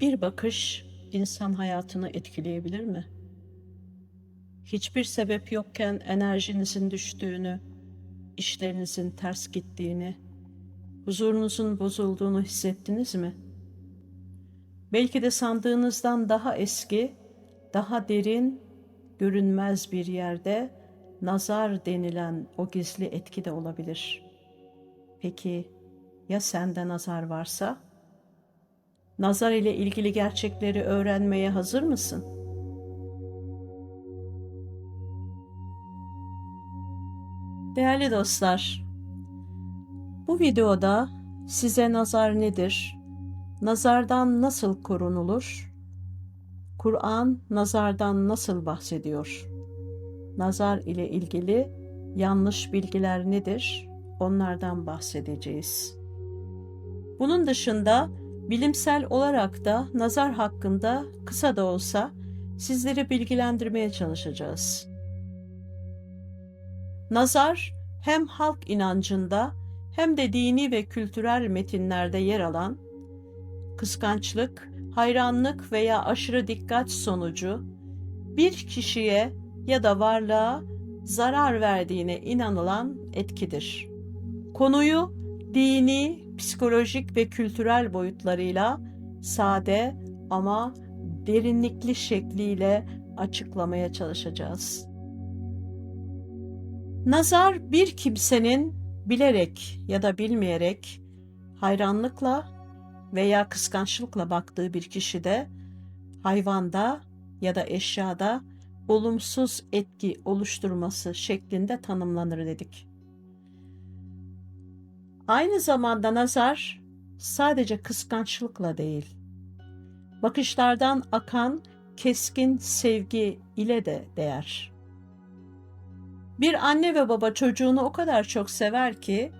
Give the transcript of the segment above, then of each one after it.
Bir bakış insan hayatını etkileyebilir mi? Hiçbir sebep yokken enerjinizin düştüğünü, işlerinizin ters gittiğini, huzurunuzun bozulduğunu hissettiniz mi? Belki de sandığınızdan daha eski, daha derin, görünmez bir yerde nazar denilen o gizli etki de olabilir. Peki ya sende nazar varsa? Nazar ile ilgili gerçekleri öğrenmeye hazır mısın? Değerli dostlar, bu videoda size nazar nedir? Nazardan nasıl korunulur? Kur'an nazardan nasıl bahsediyor? Nazar ile ilgili yanlış bilgiler nedir? Onlardan bahsedeceğiz. Bunun dışında bilimsel olarak da nazar hakkında kısa da olsa sizleri bilgilendirmeye çalışacağız. Nazar hem halk inancında hem de dini ve kültürel metinlerde yer alan kıskançlık, hayranlık veya aşırı dikkat sonucu bir kişiye ya da varlığa zarar verdiğine inanılan etkidir. Konuyu dini, psikolojik ve kültürel boyutlarıyla sade ama derinlikli şekliyle açıklamaya çalışacağız. Nazar bir kimsenin bilerek ya da bilmeyerek hayranlıkla veya kıskançlıkla baktığı bir kişide, hayvanda ya da eşyada olumsuz etki oluşturması şeklinde tanımlanır dedik. Aynı zamanda nazar sadece kıskançlıkla değil, bakışlardan akan keskin sevgi ile de değer. Bir anne ve baba çocuğunu o kadar çok sever ki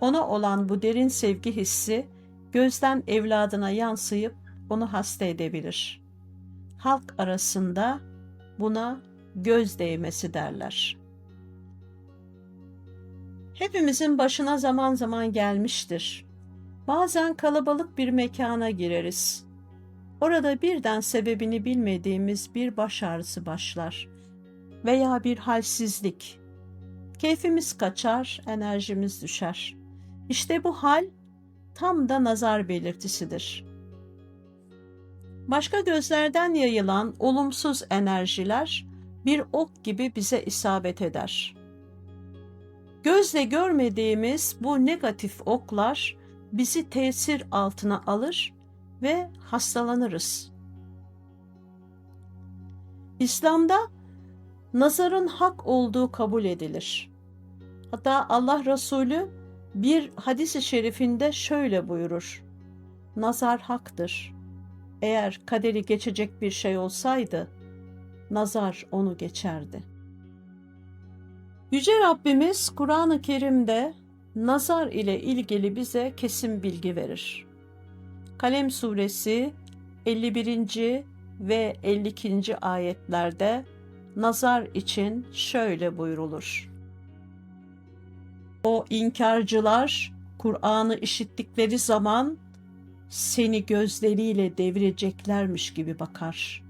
ona olan bu derin sevgi hissi gözden evladına yansıyıp onu hasta edebilir. Halk arasında buna göz değmesi derler. Hepimizin başına zaman zaman gelmiştir. Bazen kalabalık bir mekana gireriz. Orada birden sebebini bilmediğimiz bir baş ağrısı başlar veya bir halsizlik. Keyfimiz kaçar, enerjimiz düşer. İşte bu hal tam da nazar belirtisidir. Başka gözlerden yayılan olumsuz enerjiler bir ok gibi bize isabet eder. Gözle görmediğimiz bu negatif oklar bizi tesir altına alır ve hastalanırız. İslam'da nazarın hak olduğu kabul edilir. Hatta Allah Resulü bir hadis-i şerifinde şöyle buyurur. Nazar haktır. Eğer kaderi geçecek bir şey olsaydı, nazar onu geçerdi. Yüce Rabbimiz Kur'an-ı Kerim'de nazar ile ilgili bize kesin bilgi verir. Kalem suresi 51. ve 52. ayetlerde nazar için şöyle buyrulur. O inkarcılar Kur'an'ı işittikleri zaman seni gözleriyle devireceklermiş gibi bakar.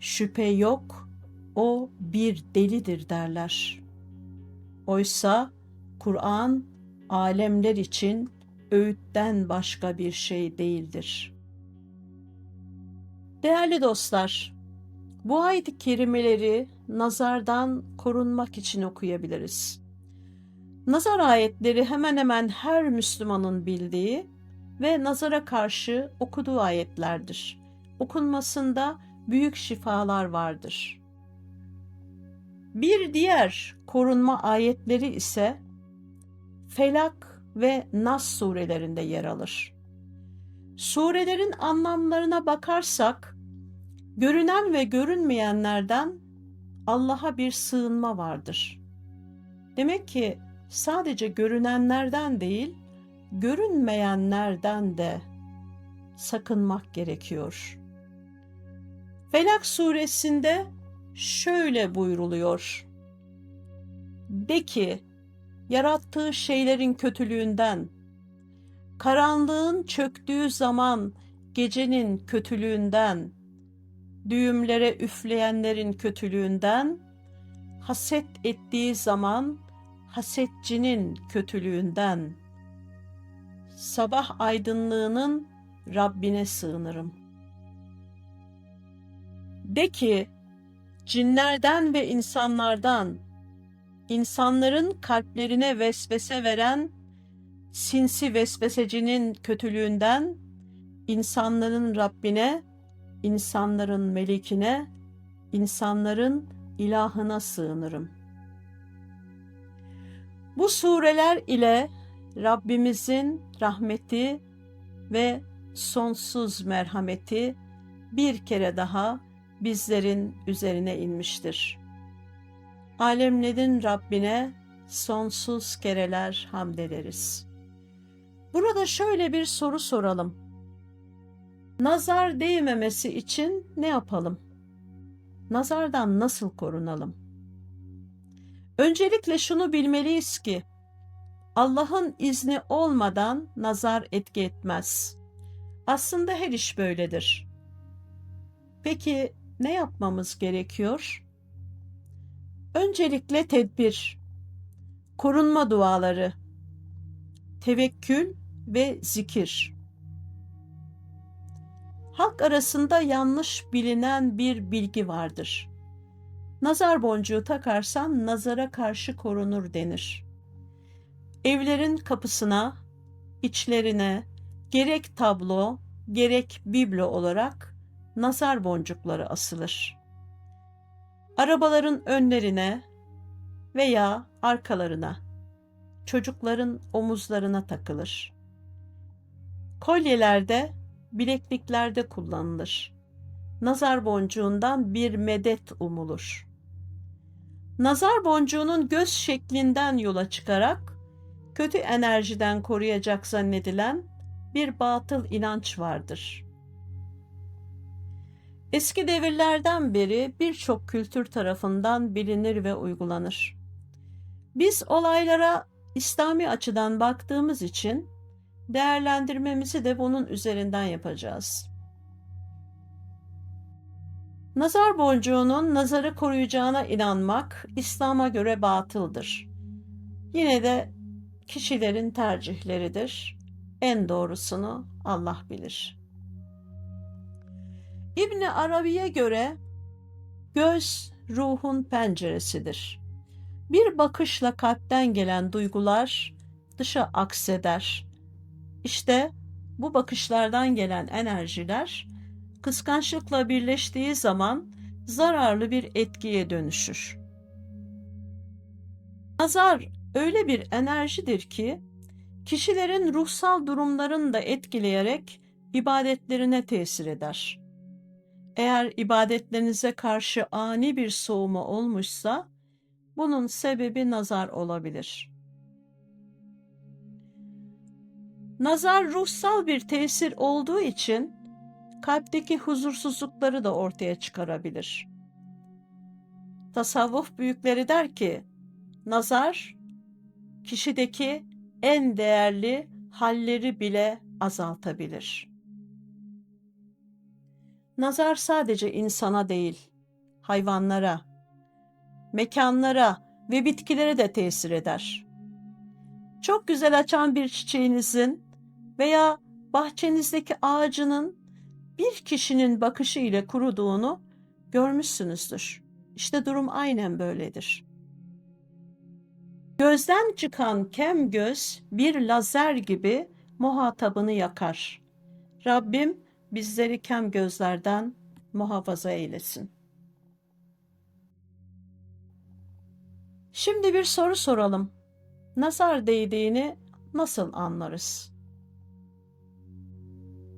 Şüphe yok, o bir delidir derler. Oysa Kur'an alemler için öğütten başka bir şey değildir. Değerli dostlar, bu ayet-i kerimeleri nazardan korunmak için okuyabiliriz. Nazar ayetleri hemen hemen her Müslümanın bildiği ve nazara karşı okuduğu ayetlerdir. Okunmasında büyük şifalar vardır. Bir diğer korunma ayetleri ise Felak ve Nas surelerinde yer alır. Surelerin anlamlarına bakarsak, görünen ve görünmeyenlerden Allah'a bir sığınma vardır. Demek ki sadece görünenlerden değil, görünmeyenlerden de sakınmak gerekiyor. Felak suresinde şöyle buyruluyor. De ki, yarattığı şeylerin kötülüğünden, karanlığın çöktüğü zaman gecenin kötülüğünden, düğümlere üfleyenlerin kötülüğünden, haset ettiği zaman hasetçinin kötülüğünden, sabah aydınlığının Rabbine sığınırım. De ki, cinlerden ve insanlardan, insanların kalplerine vesvese veren sinsi vesvesecinin kötülüğünden, insanların Rabbine, insanların melikine, insanların ilahına sığınırım. Bu sureler ile Rabbimizin rahmeti ve sonsuz merhameti bir kere daha bizlerin üzerine inmiştir. Alemlerin Rabbine sonsuz kereler hamd ederiz. Burada şöyle bir soru soralım. Nazar değmemesi için ne yapalım? Nazardan nasıl korunalım? Öncelikle şunu bilmeliyiz ki Allah'ın izni olmadan nazar etki etmez. Aslında her iş böyledir. Peki ne yapmamız gerekiyor? Öncelikle tedbir, korunma duaları, tevekkül ve zikir. Halk arasında yanlış bilinen bir bilgi vardır. Nazar boncuğu takarsan nazara karşı korunur denir. Evlerin kapısına, içlerine gerek tablo, gerek biblo olarak nazar boncukları asılır. Arabaların önlerine veya arkalarına, çocukların omuzlarına takılır. Kolyelerde, bilekliklerde kullanılır. Nazar boncuğundan bir medet umulur. Nazar boncuğunun göz şeklinden yola çıkarak kötü enerjiden koruyacak zannedilen bir batıl inanç vardır. Eski devirlerden beri birçok kültür tarafından bilinir ve uygulanır. Biz olaylara İslami açıdan baktığımız için değerlendirmemizi de bunun üzerinden yapacağız. Nazar boncuğunun nazarı koruyacağına inanmak İslam'a göre batıldır. Yine de kişilerin tercihleridir. En doğrusunu Allah bilir. İbni Arabi'ye göre göz ruhun penceresidir. Bir bakışla kalpten gelen duygular dışa akseder. İşte bu bakışlardan gelen enerjiler kıskançlıkla birleştiği zaman zararlı bir etkiye dönüşür. Nazar öyle bir enerjidir ki kişilerin ruhsal durumlarını da etkileyerek ibadetlerine tesir eder. Eğer ibadetlerinize karşı ani bir soğuma olmuşsa bunun sebebi nazar olabilir. Nazar ruhsal bir tesir olduğu için kalpteki huzursuzlukları da ortaya çıkarabilir. Tasavvuf büyükleri der ki, nazar kişideki en değerli halleri bile azaltabilir. Nazar sadece insana değil, hayvanlara, mekanlara ve bitkilere de tesir eder. Çok güzel açan bir çiçeğinizin veya bahçenizdeki ağacının bir kişinin bakışı ile kuruduğunu görmüşsünüzdür. İşte durum aynen böyledir. Gözden çıkan kem göz bir lazer gibi muhatabını yakar. Rabbim bizleri kem gözlerden muhafaza eylesin. Şimdi bir soru soralım. Nazar değdiğini nasıl anlarız?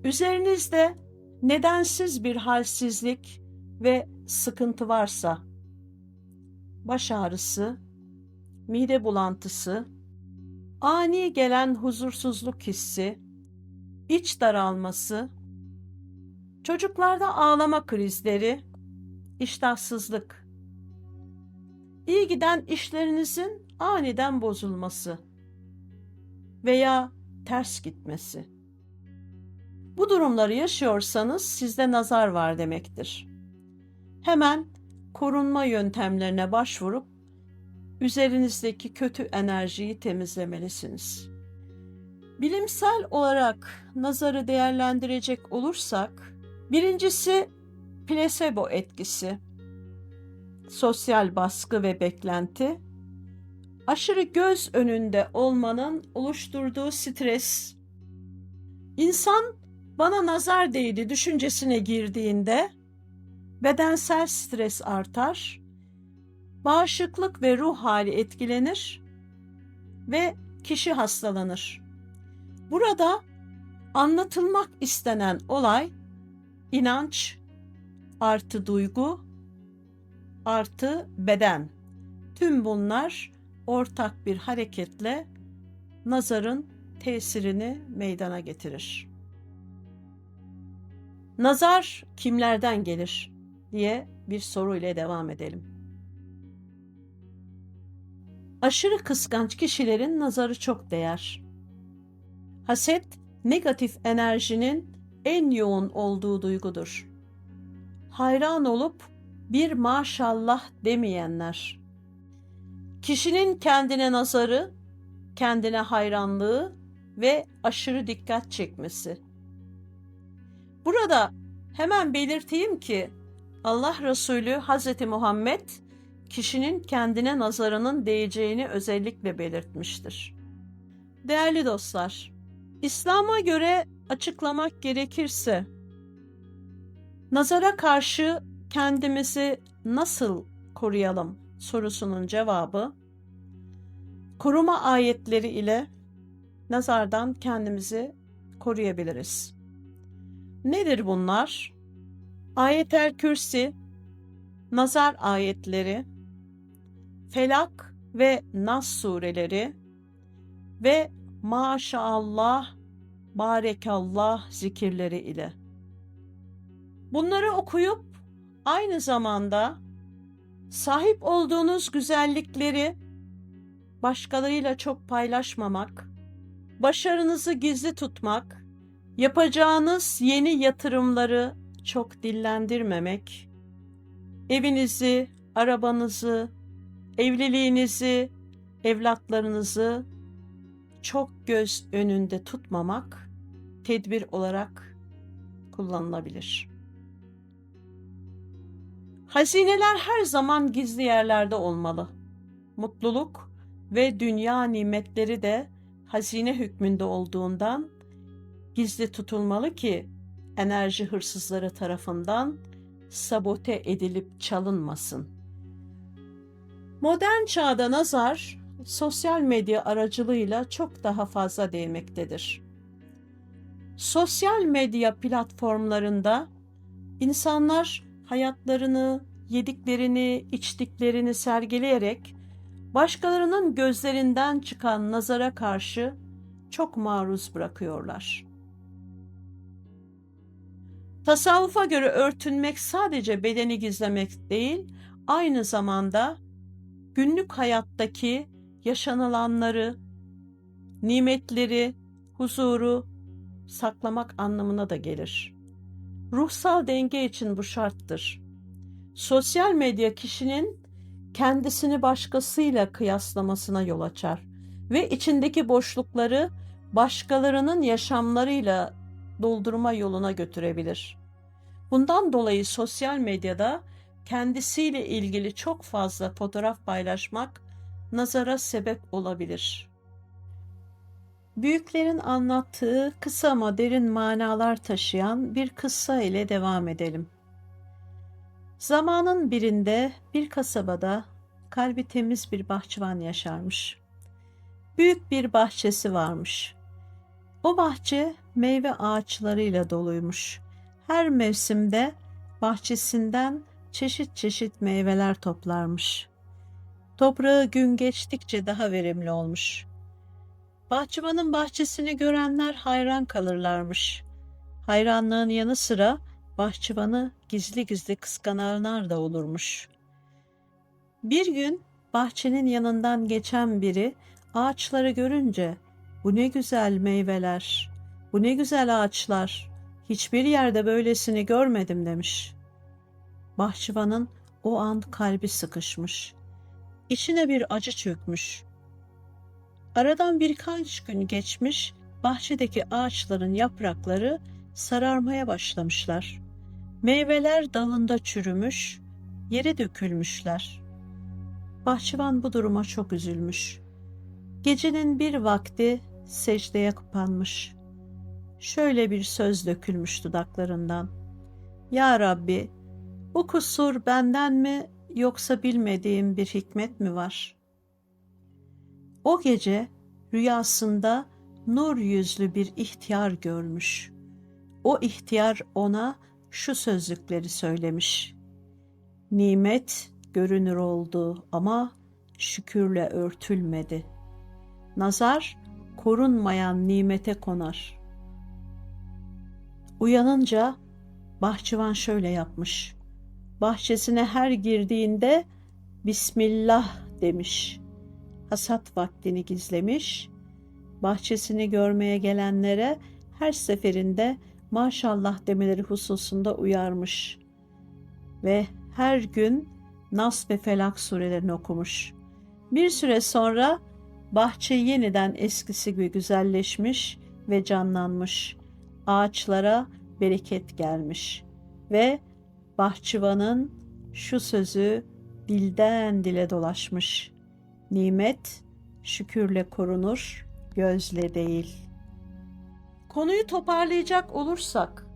Üzerinizde nedensiz bir halsizlik ve sıkıntı varsa, baş ağrısı, mide bulantısı, ani gelen huzursuzluk hissi, iç daralması, çocuklarda ağlama krizleri, iştahsızlık, iyi giden işlerinizin aniden bozulması veya ters gitmesi. Bu durumları yaşıyorsanız sizde nazar var demektir. Hemen korunma yöntemlerine başvurup üzerinizdeki kötü enerjiyi temizlemelisiniz. Bilimsel olarak nazarı değerlendirecek olursak, birincisi plasebo etkisi, sosyal baskı ve beklenti, aşırı göz önünde olmanın oluşturduğu stres, insan bana nazar değdi düşüncesine girdiğinde bedensel stres artar, bağışıklık ve ruh hali etkilenir ve kişi hastalanır. Burada anlatılmak istenen olay inanç artı duygu artı beden. Tüm bunlar ortak bir hareketle nazarın tesirini meydana getirir. Nazar kimlerden gelir diye bir soru ile devam edelim. Aşırı kıskanç kişilerin nazarı çok değer. Haset, negatif enerjinin en yoğun olduğu duygudur. Hayran olup bir maşallah demeyenler. Kişinin kendine nazarı, kendine hayranlığı ve aşırı dikkat çekmesi. Burada hemen belirteyim ki Allah Resulü Hz. Muhammed kişinin kendine nazarının değeceğini özellikle belirtmiştir. Değerli dostlar, İslam'a göre açıklamak gerekirse nazara karşı kendimizi nasıl koruyalım sorusunun cevabı koruma ayetleri ile nazardan kendimizi koruyabiliriz. Nedir bunlar? Ayetel Kürsi, nazar ayetleri, Felak ve Nas sureleri ve Maşallah, Barekallah zikirleri ile. Bunları okuyup aynı zamanda sahip olduğunuz güzellikleri başkalarıyla çok paylaşmamak, başarınızı gizli tutmak, yapacağınız yeni yatırımları çok dillendirmemek, evinizi, arabanızı, evliliğinizi, evlatlarınızı çok göz önünde tutmamak tedbir olarak kullanılabilir. Hazineler her zaman gizli yerlerde olmalı. Mutluluk ve dünya nimetleri de hazine hükmünde olduğundan gizli tutulmalı ki enerji hırsızları tarafından sabote edilip çalınmasın. Modern çağda nazar sosyal medya aracılığıyla çok daha fazla değmektedir. Sosyal medya platformlarında insanlar hayatlarını, yediklerini, içtiklerini sergileyerek başkalarının gözlerinden çıkan nazara karşı çok maruz bırakıyorlar. Tasavvufa göre örtünmek sadece bedeni gizlemek değil, aynı zamanda günlük hayattaki yaşanılanları, nimetleri, huzuru saklamak anlamına da gelir. Ruhsal denge için bu şarttır. Sosyal medya kişinin kendisini başkasıyla kıyaslamasına yol açar ve içindeki boşlukları başkalarının yaşamlarıyla doldurma yoluna götürebilir. Bundan dolayı sosyal medyada kendisiyle ilgili çok fazla fotoğraf paylaşmak nazara sebep olabilir. Büyüklerin anlattığı kısa ama derin manalar taşıyan bir kıssa ile devam edelim. Zamanın birinde bir kasabada kalbi temiz bir bahçıvan yaşarmış. Büyük bir bahçesi varmış. O bahçe meyve ağaçlarıyla doluymuş. Her mevsimde bahçesinden çeşit çeşit meyveler toplarmış. Toprağı gün geçtikçe daha verimli olmuş. Bahçıvanın bahçesini görenler hayran kalırlarmış. Hayranlığın yanı sıra bahçıvanı gizli gizli kıskananlar da olurmuş. Bir gün bahçenin yanından geçen biri ağaçları görünce bu ne güzel meyveler, bu ne güzel ağaçlar Hiçbir yerde böylesini görmedim demiş. Bahçıvanın o an kalbi sıkışmış. İçine bir acı çökmüş. Aradan birkaç gün geçmiş, bahçedeki ağaçların yaprakları sararmaya başlamışlar. Meyveler dalında çürümüş, yere dökülmüşler. Bahçıvan bu duruma çok üzülmüş. Gecenin bir vakti secdeye kapanmış. Şöyle bir söz dökülmüş dudaklarından. Ya Rabbi, bu kusur benden mi yoksa bilmediğim bir hikmet mi var? O gece rüyasında nur yüzlü bir ihtiyar görmüş. O ihtiyar ona şu sözlükleri söylemiş. Nimet görünür oldu ama şükürle örtülmedi. Nazar korunmayan nimete konar. Uyanınca bahçıvan şöyle yapmış. Bahçesine her girdiğinde Bismillah demiş. Hasat vaktini gizlemiş. Bahçesini görmeye gelenlere her seferinde maşallah demeleri hususunda uyarmış. Ve her gün Nas ve Felak surelerini okumuş. Bir süre sonra bahçe yeniden eskisi gibi güzelleşmiş ve canlanmış. Ağaçlara bereket gelmiş ve bahçıvanın şu sözü dilden dile dolaşmış. Nimet şükürle korunur, gözle değil. Konuyu toparlayacak olursak,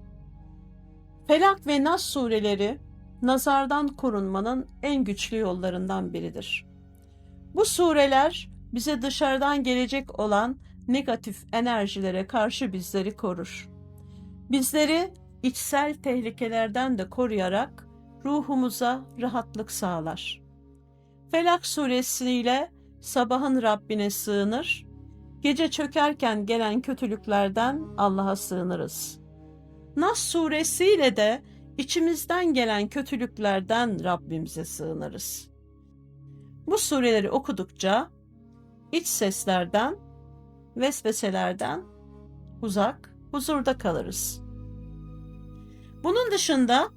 Felak ve Nas sureleri nazardan korunmanın en güçlü yollarından biridir. Bu sureler bize dışarıdan gelecek olan negatif enerjilere karşı bizleri korur. Bizleri içsel tehlikelerden de koruyarak ruhumuza rahatlık sağlar. Felak suresiyle sabahın Rabbine sığınır, gece çökerken gelen kötülüklerden Allah'a sığınırız. Nas suresiyle de içimizden gelen kötülüklerden Rabbimize sığınırız. Bu sureleri okudukça iç seslerden, vesveselerden uzak, huzurda kalırız. Bunun dışında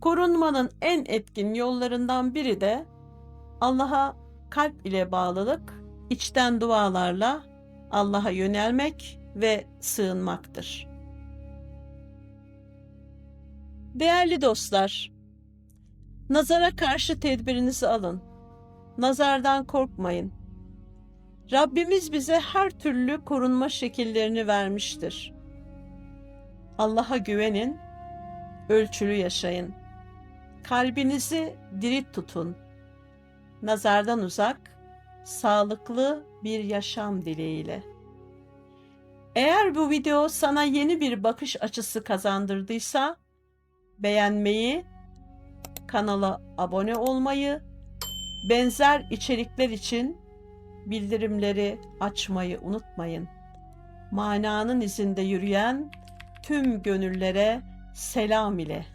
korunmanın en etkin yollarından biri de Allah'a kalp ile bağlılık, içten dualarla Allah'a yönelmek ve sığınmaktır. Değerli dostlar, nazara karşı tedbirinizi alın. Nazardan korkmayın. Rabbimiz bize her türlü korunma şekillerini vermiştir. Allah'a güvenin, ölçülü yaşayın. Kalbinizi diri tutun. Nazardan uzak, sağlıklı bir yaşam dileğiyle. Eğer bu video sana yeni bir bakış açısı kazandırdıysa, beğenmeyi, kanala abone olmayı, benzer içerikler için bildirimleri açmayı unutmayın. Mananın izinde yürüyen tüm gönüllere selam ile.